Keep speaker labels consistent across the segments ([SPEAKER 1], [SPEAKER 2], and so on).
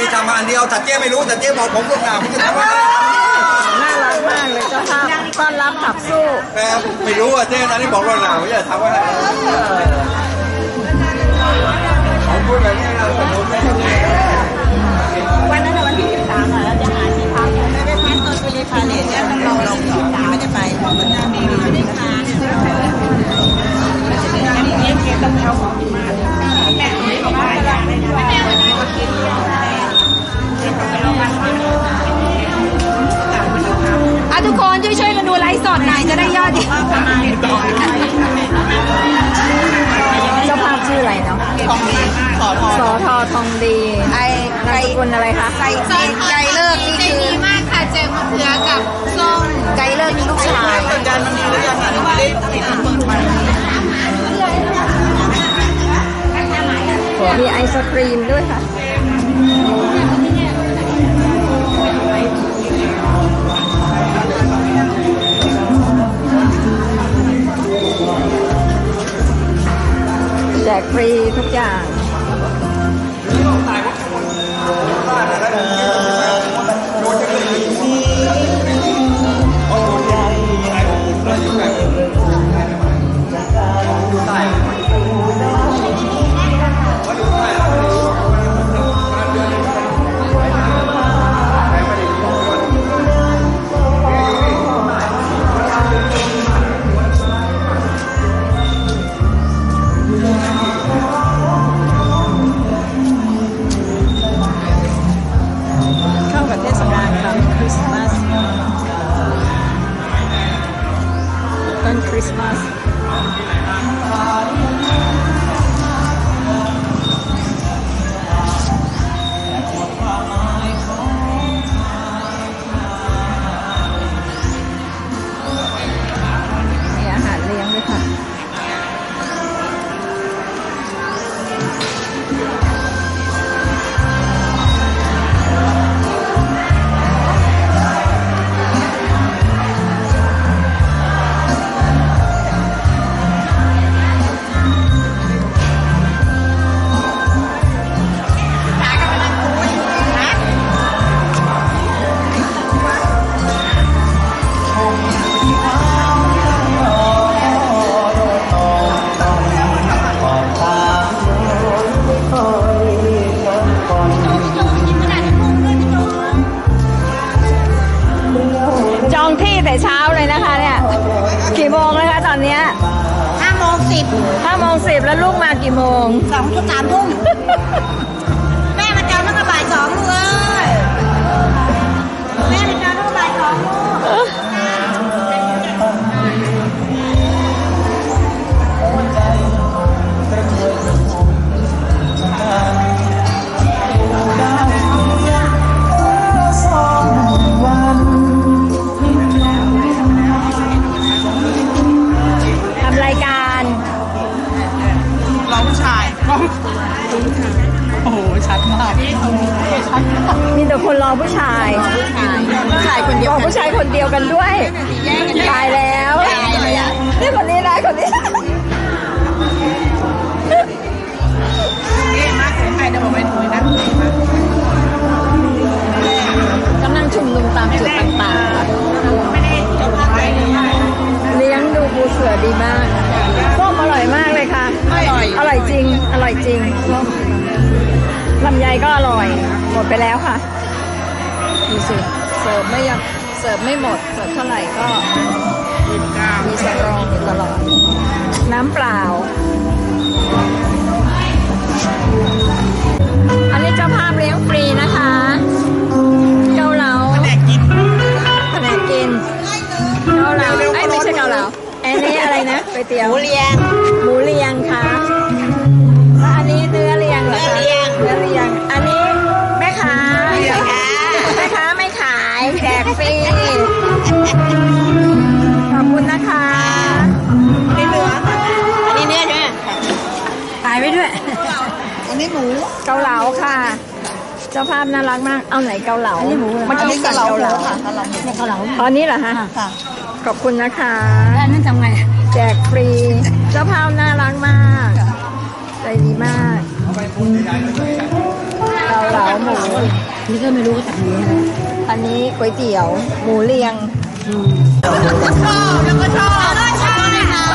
[SPEAKER 1] มีทำมาอันเดียวแต่เจ๊ไม่รู้แต่เจ๊บอกผมลูกหนาผมจะทำอะไร
[SPEAKER 2] น่ารักมากเลยเจ้าภาพต้อนรับขับสู้
[SPEAKER 1] แต่ไม่รู้อะเจ๊นะนี่บอกลูกหนาผมจะทำอะไรผมพูดแบบนี้นะผมไม่ได้
[SPEAKER 2] วันนั้นวันที่13อะเราจะหาที่พักไม่ได้พักตอนไปในพาเลทเนี่ยเราเราไม่ได้ไปเพราะมันจะมีไม่ได้ค้าเนี่ยเลี้ยงเก็บกับเขาของมากแม่ไม่บอกว่าอยากได้ด้วยแม่วันนี้กิน อะทุกคนช่วยช่วยๆกันดูไลฟ์สดหน่อยจะได้ยอดดีเจ้าภาพชื่ออะไรเนาะ
[SPEAKER 3] ทองดีขอทอง
[SPEAKER 2] สอทอทองดี
[SPEAKER 3] ไอ้
[SPEAKER 2] นาม
[SPEAKER 3] ไก่
[SPEAKER 2] สกุลอะไรคะ
[SPEAKER 3] ไก่ไก่ไก่เลิกนี่คือ
[SPEAKER 4] ดีมากค่ะเจอมะเขือกับส้ม
[SPEAKER 3] ไก่เลิกมีลูกชาย
[SPEAKER 1] การมันดีหรือยังอะไม่ได้ปิดเปิดไป
[SPEAKER 2] มีไอศครีมด้วยค่ะ แจกฟรีทุกอย่าง ต้ามจุ
[SPEAKER 3] ด
[SPEAKER 2] ต่างๆค่ะเลี้ยงดูปูเสือดีมากส้มอร่อยมากเลยค่ะ
[SPEAKER 3] อร่อย
[SPEAKER 2] อร่อยจริง อร่อยจริงลำไยก็อร่อย หมดไปแล้วค่ะดูสิเสิร์ฟไม่ยังเสิร์ฟไม่หมดเสิร์ฟเท่าไหร่ก็มีสตรองอยู่ตลอด น้ำเปล่า อันนี้เจ้าภาพเลี้ยงฟรี เกาเหลาอันนี้อะไรนะก๋วยเตี๋ยว
[SPEAKER 3] หมูเรียง
[SPEAKER 2] หมูเรียงค่ะแล้วอันนี้เนื้อเรียงเหรอคะ
[SPEAKER 3] เนื้อเรียง
[SPEAKER 2] เนื้อเรียง อันนี้แม่ค้า
[SPEAKER 3] แม่ค้า
[SPEAKER 2] แม่ค้าไม่ขายแจกฟรีขอบคุณนะคะ
[SPEAKER 3] นี่เนื้ออันนี้เนื้อใช่ไหม
[SPEAKER 2] ขายไว้ด้วย
[SPEAKER 3] อันนี้หมู
[SPEAKER 2] เกาเหลาค่ะเจ้าภาพน่ารักมาก เอาไหนเกาเหลาเมื่อ
[SPEAKER 3] อัน
[SPEAKER 2] กี้
[SPEAKER 3] นี้
[SPEAKER 2] สั่
[SPEAKER 3] เกางเหลา
[SPEAKER 2] เกาเหลา
[SPEAKER 3] ค่ะเกาเหลาเกาเหลา
[SPEAKER 2] ตอนนี้เหรอฮะ
[SPEAKER 3] ค่ะ
[SPEAKER 2] ขอบคุณนะคะ
[SPEAKER 3] ได้นั่นทำไง
[SPEAKER 2] แจกฟรี เจ้าภาพน่ารักมาก ใจดีมากเราเหลาหมู
[SPEAKER 3] นี่ก็ไม่รู้ว่าจากนี้อั
[SPEAKER 2] นนี้ก๋วยเตี๋ยว หมูเรียง
[SPEAKER 3] ชอบชอบชอบเลยค่ะ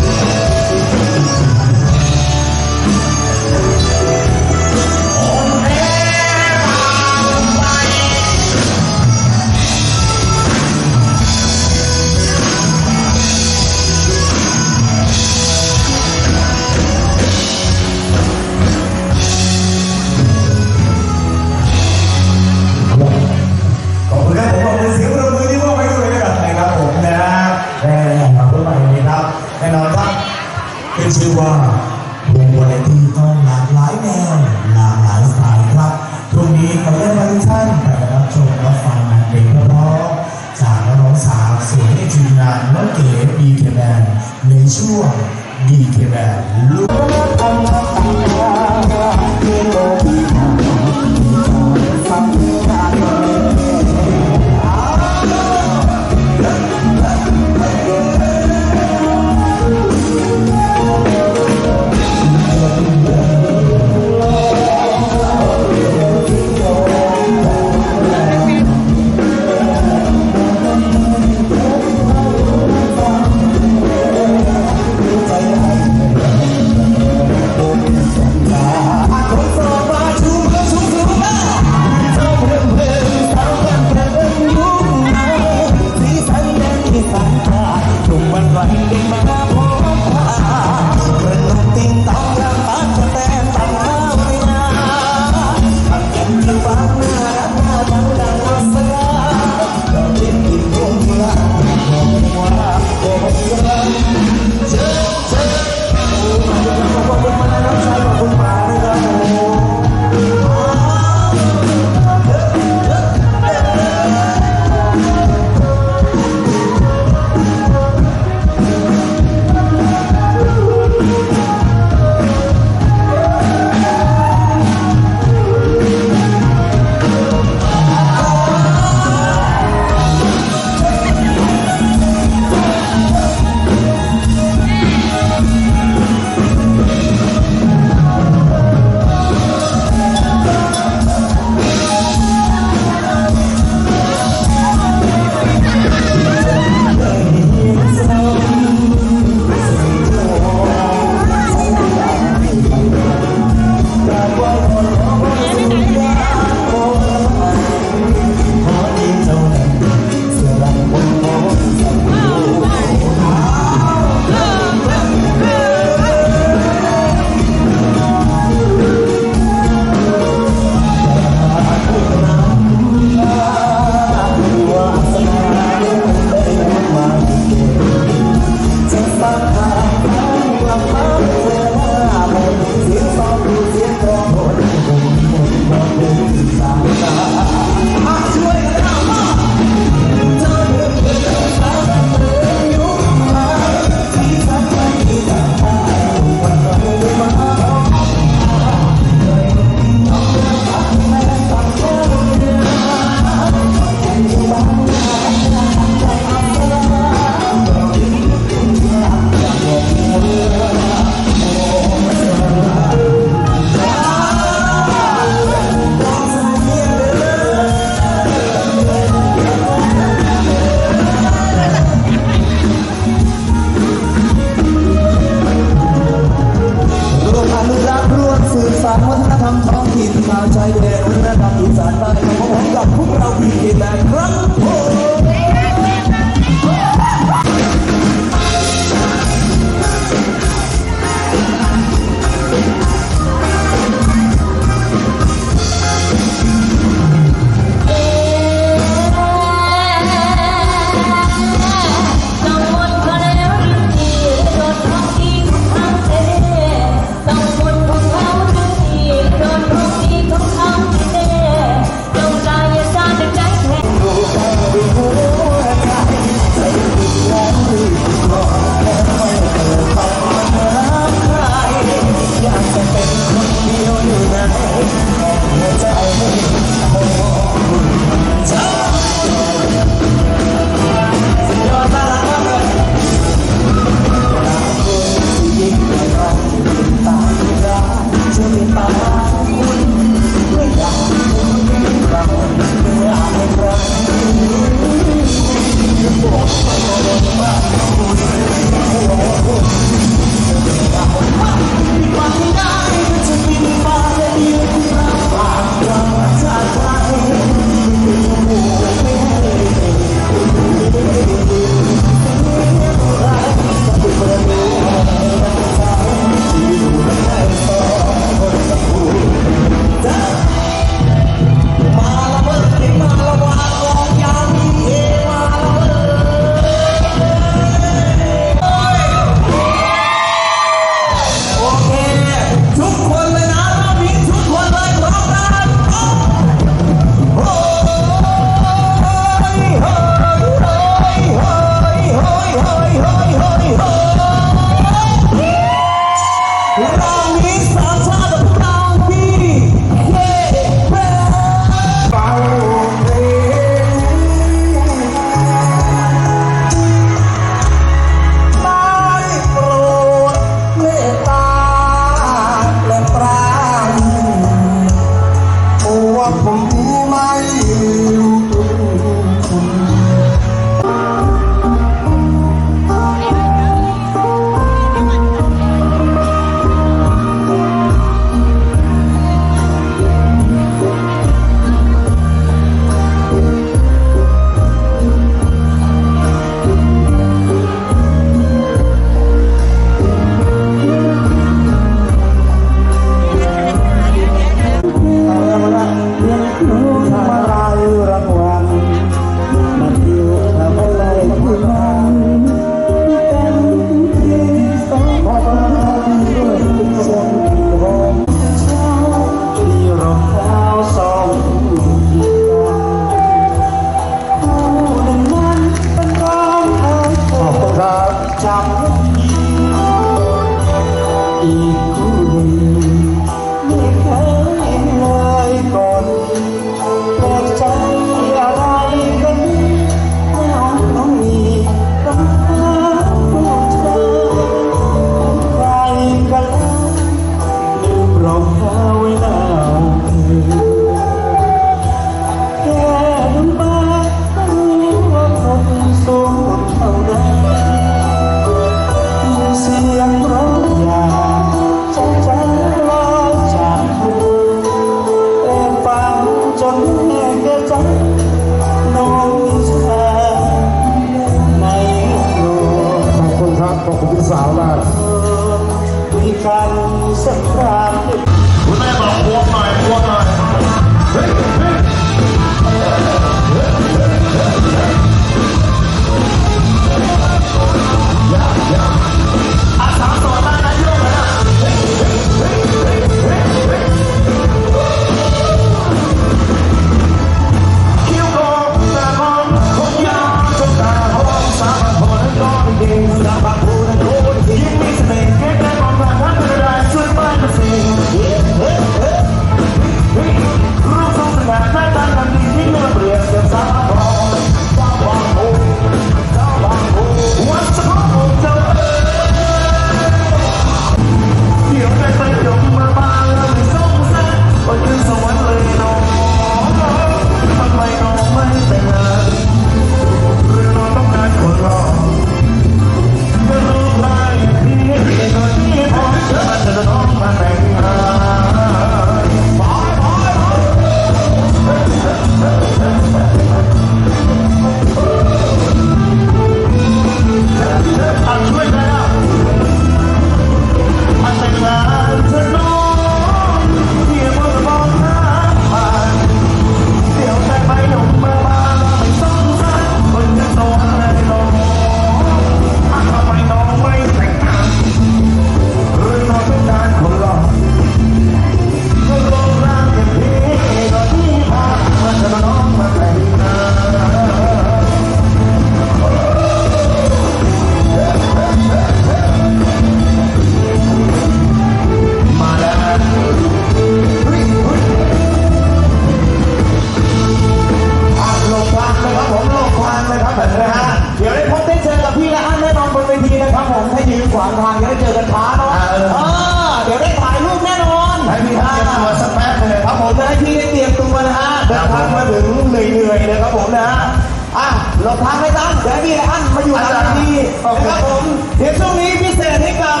[SPEAKER 3] อะ
[SPEAKER 5] หลบทางให้ตั้งเดี๋
[SPEAKER 6] ยว
[SPEAKER 7] พี่อันมาอยู่หลังนี้นะครับผม เดี๋ยวช่วงนี้พิเศษให้กับ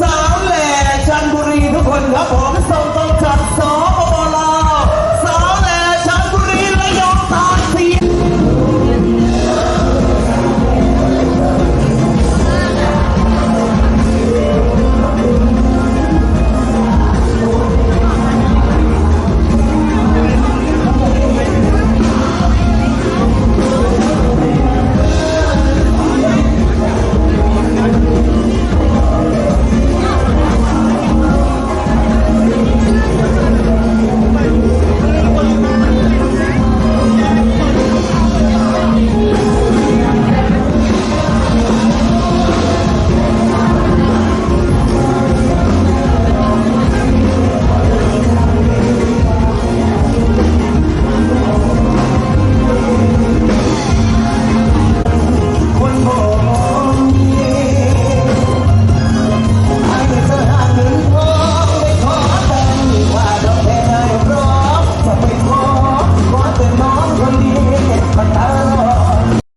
[SPEAKER 7] สาวแหล่จันบุรีทุกคนครับผมส่งตรงจากสอ